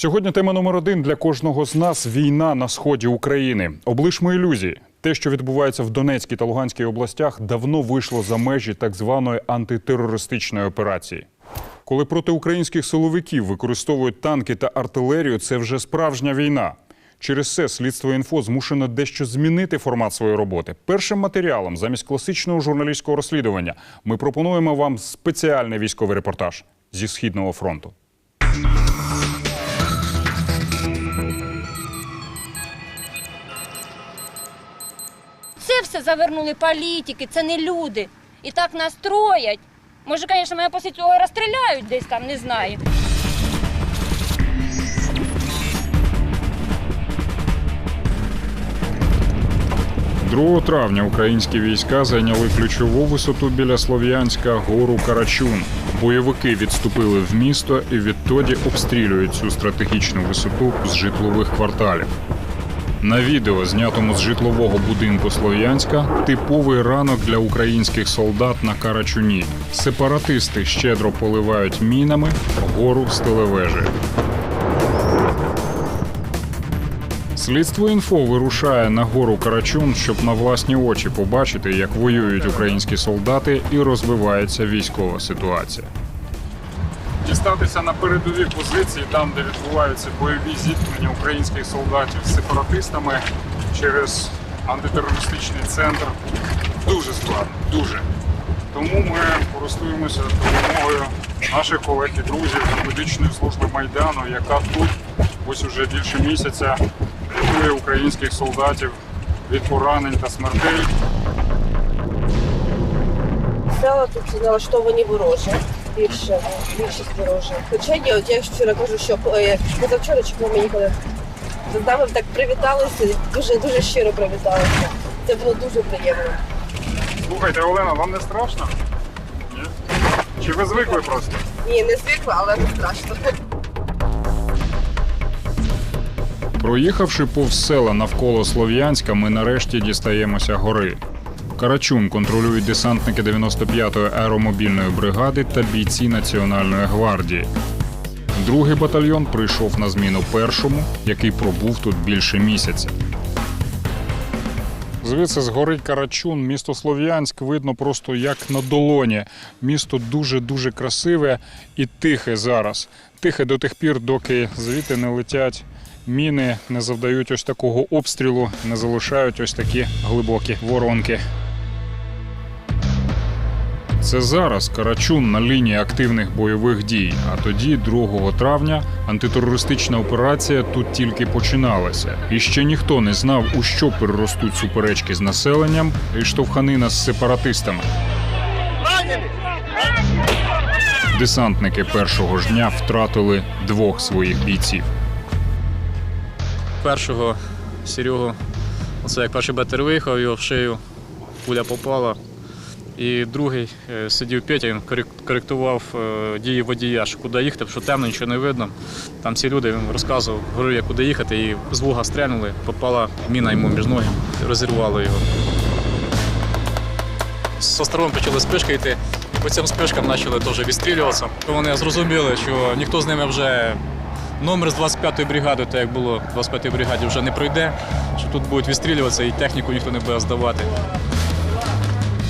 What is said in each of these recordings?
Сьогодні тема номер один для кожного з нас війна на сході України. Облишмо ілюзії. Те, що відбувається в Донецькій та Луганській областях, давно вийшло за межі так званої антитерористичної операції. Коли проти українських силовиків використовують танки та артилерію, це вже справжня війна. Через це слідство інфо змушено дещо змінити формат своєї роботи. Першим матеріалом замість класичного журналістського розслідування ми пропонуємо вам спеціальний військовий репортаж зі східного фронту. Завернули політики, це не люди. І так настроять. Може, звісно, мене після цього розстріляють десь там, не знаю. 2 травня українські війська зайняли ключову висоту біля Слов'янська гору Карачун. Бойовики відступили в місто і відтоді обстрілюють цю стратегічну висоту з житлових кварталів. На відео, знятому з житлового будинку Слов'янська, типовий ранок для українських солдат на Карачуні. Сепаратисти щедро поливають мінами гору з телевежі. Слідство інфо вирушає на гору Карачун, щоб на власні очі побачити, як воюють українські солдати і розвивається військова ситуація. Дістатися на передові позиції, там, де відбуваються бойові зіткнення українських солдатів з сепаратистами через антитерористичний центр, дуже складно, дуже. Тому ми користуємося допомогою наших колег і друзів з медичної служби Майдану, яка тут ось уже більше місяця рятує українських солдатів від поранень та смертей. Села тут налаштовані вороже. Більше, більшість вороже. Хоча є, от я вчора кажу, що е, позавчора чи коли ми їхали, з нами так привіталися, дуже дуже щиро привіталися. Це було дуже приємно. Слухайте, Олена, вам не страшно? Ні? Чи ви звикли просто? Ні, не звикла, але не страшно. Проїхавши повз села навколо Слов'янська, ми нарешті дістаємося гори. Карачун контролюють десантники 95-ї аеромобільної бригади та бійці Національної гвардії. Другий батальйон прийшов на зміну першому, який пробув тут більше місяця. Звідси згорить Карачун, місто Слов'янськ видно просто як на долоні. Місто дуже-дуже красиве і тихе зараз. Тихе до тих пір, доки звідти не летять міни, не завдають ось такого обстрілу, не залишають ось такі глибокі воронки. Це зараз Карачун на лінії активних бойових дій. А тоді, 2 травня, антитерористична операція тут тільки починалася. І ще ніхто не знав, у що переростуть суперечки з населенням і штовханина з сепаратистами. Десантники першого ж дня втратили двох своїх бійців. першого Серегу, оце як перший бетер виїхав, його в шию пуля попала. І другий е, сидів Петя, він коректував е, дії водія, що куди їхати, що темно, нічого не видно. Там всі люди він розказував, говорив, як куди їхати, і з вуга стрельнули, попала міна йому між ноги, розірвало його. Со сторон почали спишки йти, і по цим спишкам почали теж відстрілюватися. Вони зрозуміли, що ніхто з ними вже Номер з 25-ї бригади, так як було в 25-й бригаді, вже не пройде, що тут будуть відстрілюватися і техніку ніхто не буде здавати.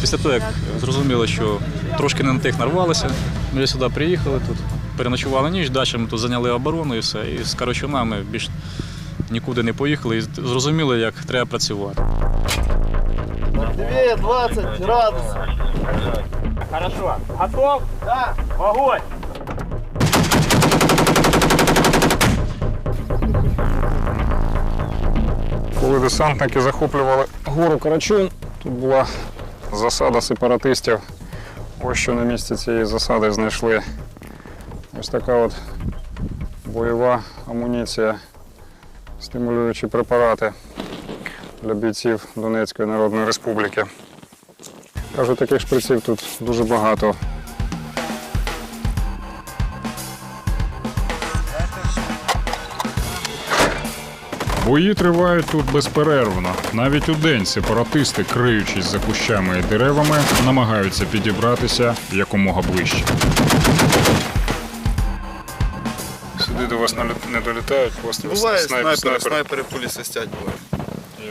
Після того, як зрозуміли, що трошки не на тих нарвалися, ми сюди приїхали, тут переночували ніч, далі ми тут зайняли оборону і все. І з Карачуна ми більш нікуди не поїхали і зрозуміли, як треба працювати. 220 градусов. Хорошо. Готов? Да. В огонь! Коли десантники захоплювали гору Карачун, тут була засада сепаратистів. Ось що на місці цієї засади знайшли. Ось така от бойова амуніція, стимулюючі препарати для бійців Донецької Народної Республіки. Кажу, таких шприців тут дуже багато. Бої тривають тут безперервно. Навіть у день сепаратисти, криючись за кущами і деревами, намагаються підібратися якомога ближче. Сюди до вас не долітають, просто Буває снайпери, снайпери. снайпери пулі свистять буває.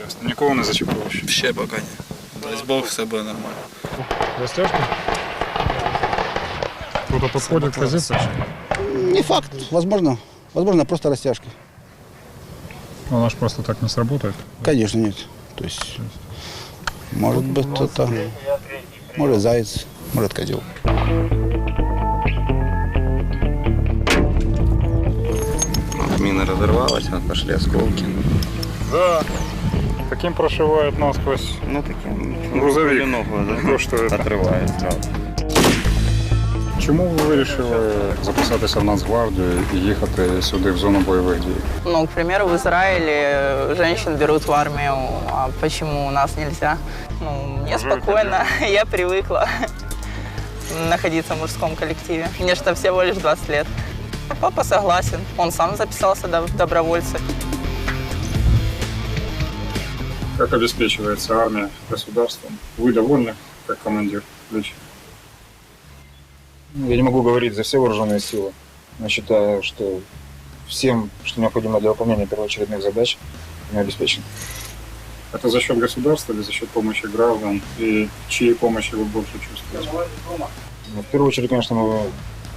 Ясно. Нікого не зачепило ще. Ще поки ні. Дай Бог, все буде нормально. Растяжка? Кто-то подходит к позиции? Не факт. Возможно. Возможно, просто растяжка. Она ж просто так не сработает. Конечно, нет. То есть, может быть, это, может, заяц, может, козел. Мина разорвалась, вот пошли осколки. Да. Таким прошивает насквозь. Ну, таким Грузовик. ногу, да? То, що це. Отрывает сразу. Чому ви вирішили записатися в Нацгвардію і їхати сюди в зону бойових дій? Ну, к примеру, в Израиле женщин берут в армию, а почему у нас нельзя? Ну, мне спокойно, я привыкла находиться в мужском коллективе. Мне что всего лишь 20 лет. Папа согласен, он сам записался до- в добровольцы. Как обеспечивается армия государством? Вы довольны, как командир лично? Я не могу говорить за все вооруженные силы, но считаю, что всем, что необходимо для выполнения первоочередных задач, мы обеспечены. Это за счет государства или за счет помощи граждан? И чьей помощи вы больше чувствуете? Но в первую очередь, конечно, мы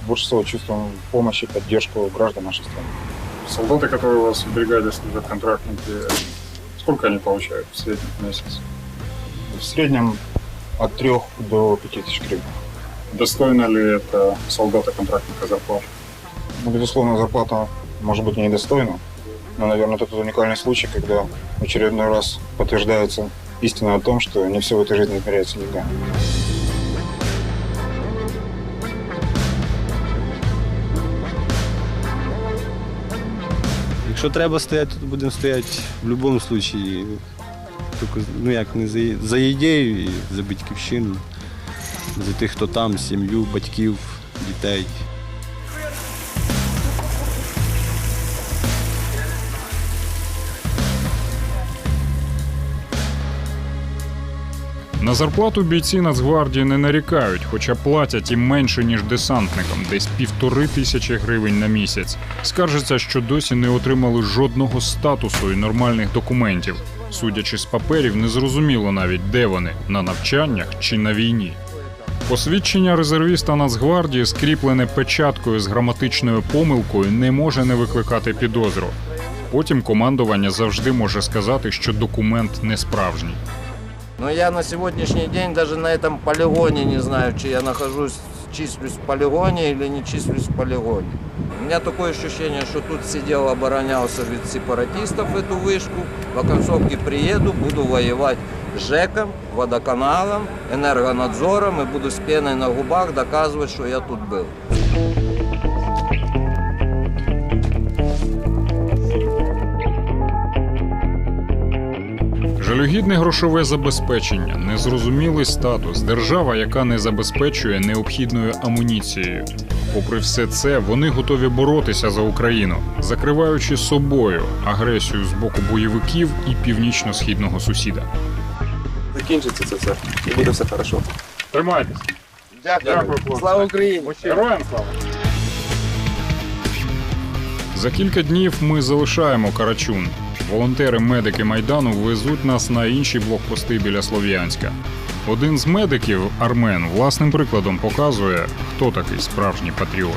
больше всего чувствуем помощь и поддержку граждан нашей страны. Солдаты, которые у вас в бригаде служат контрактники, сколько они получают в среднем в месяц? В среднем от 3 до 5 тысяч гривен Достойно ли это солдата-контрактника зарплаты? Ну, безусловно, зарплата может быть и недостойна, но, наверное, это тот уникальный случай, когда в очередной раз подтверждается истина о том, что не все в этой жизни измеряется деньгами. Якщо треба стояти, то будемо стояти в будь-якому випадку. Тільки, ну як не за, за ідею і за батьківщину, За тих, хто там, сім'ю, батьків, дітей. На зарплату бійці Нацгвардії не нарікають, хоча платять їм менше, ніж десантникам, десь півтори тисячі гривень на місяць. Скаржаться, що досі не отримали жодного статусу і нормальних документів. Судячи з паперів, незрозуміло навіть, де вони на навчаннях чи на війні. Посвідчення резервіста Нацгвардії, скріплене печаткою з граматичною помилкою, не може не викликати підозру. Потім командування завжди може сказати, що документ не справжній. Но я на сегодняшний день даже на этом полигоне не знаю, чи я нахожусь, числюсь в полигоне или не числюсь в полигоне. У меня такое ощущение, что тут сидел, оборонялся від сепаратистов эту вышку. В оконцовке приеду, буду воевать с ЖЭКом, водоканалом, энергонадзором и буду с пеной на губах доказывать, что я тут был. Жалюгідне грошове забезпечення, незрозумілий статус, держава, яка не забезпечує необхідною амуніцією. Попри все це, вони готові боротися за Україну, закриваючи собою агресію з боку бойовиків і північно-східного сусіда. Закінчиться це все. І буде все хорошо. Тримайтесь. Дякую. Слава Україні! Героям слава! За кілька днів ми залишаємо Карачун. Волонтери-медики Майдану везуть нас на інші блокпости біля Слов'янська. Один з медиків, Армен, власним прикладом показує, хто такий справжній патріот.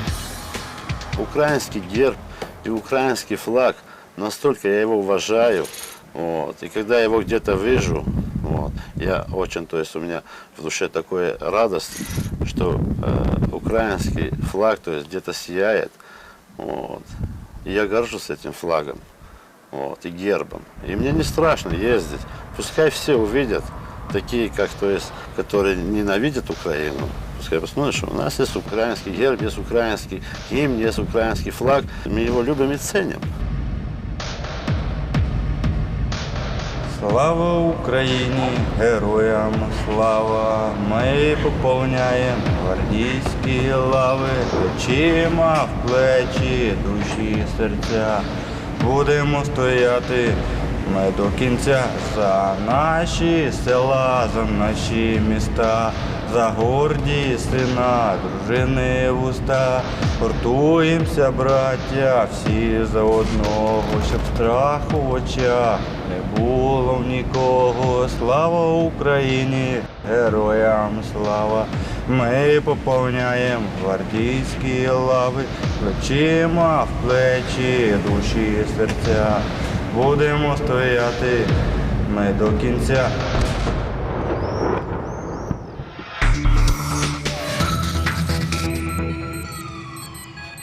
украинский герб и украинский флаг, настолько я его уважаю. Вот. И когда я его где-то вижу, я очень, то есть у меня в душе такая радость, что э, украинский флаг, то есть где-то сияет. Вот. И я горжусь этим флагом вот, и гербом. И мне не страшно ездить. Пускай все увидят, такие, как, то есть, которые ненавидят Украину. Пускай посмотрят, что у нас есть украинский герб, есть украинский гимн, есть украинский флаг. Мы его любим и ценим. Слава Україні, героям слава! Ми поповняємо гвардійські лави, плечима в плечі, душі, серця. Будемо стояти ми до кінця за наші села, за наші міста, за горді сина, дружини вуста. Гуртуємося, браття, всі за одного, щоб страху в очах не було в нікого. Слава Україні, героям слава! Ми поповняємо гвардійські лави, плечима в плечі, душі і серця. Будемо стояти ми до кінця.